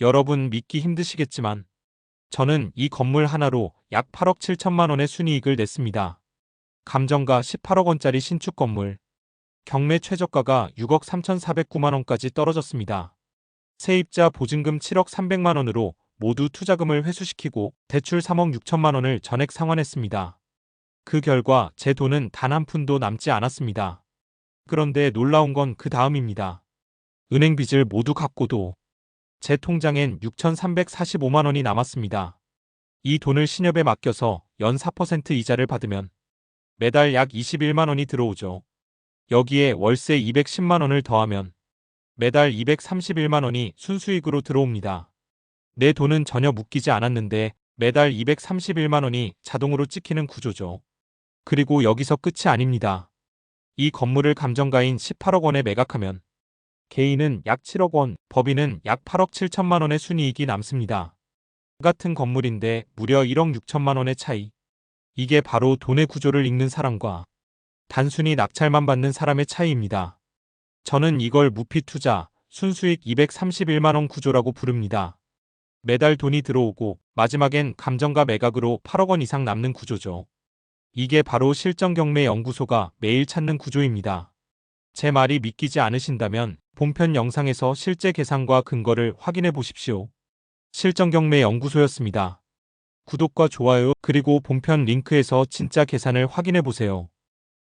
여러분 믿기 힘드시겠지만 저는 이 건물 하나로 약 8억 7천만 원의 순이익을 냈습니다. 감정가 18억 원짜리 신축 건물. 경매 최저가가 6억 3,409만 원까지 떨어졌습니다. 세입자 보증금 7억 300만 원으로 모두 투자금을 회수시키고 대출 3억 6천만 원을 전액 상환했습니다. 그 결과 제 돈은 단 한 푼도 남지 않았습니다. 그런데 놀라운 건 그 다음입니다. 은행 빚을 모두 갚고도 제 통장엔 6,345만 원이 남았습니다. 이 돈을 신협에 맡겨서 연 4% 이자를 받으면 매달 약 21만 원이 들어오죠. 여기에 월세 210만 원을 더하면 매달 231만 원이 순수익으로 들어옵니다. 내 돈은 전혀 묶이지 않았는데 매달 231만 원이 자동으로 찍히는 구조죠. 그리고 여기서 끝이 아닙니다. 이 건물을 감정가인 18억 원에 매각하면 개인은 약 7억 원, 법인은 약 8억 7천만 원의 순이익이 남습니다. 같은 건물인데 무려 1억 6천만 원의 차이. 이게 바로 돈의 구조를 읽는 사람과 단순히 낙찰만 받는 사람의 차이입니다. 저는 이걸 무피 투자, 순수익 231만 원 구조라고 부릅니다. 매달 돈이 들어오고 마지막엔 감정가 매각으로 8억 원 이상 남는 구조죠. 이게 바로 실전경매 연구소가 매일 찾는 구조입니다. 제 말이 믿기지 않으신다면 본편 영상에서 실제 계산과 근거를 확인해 보십시오. 실전경매 연구소였습니다. 구독과 좋아요 그리고 본편 링크에서 진짜 계산을 확인해 보세요.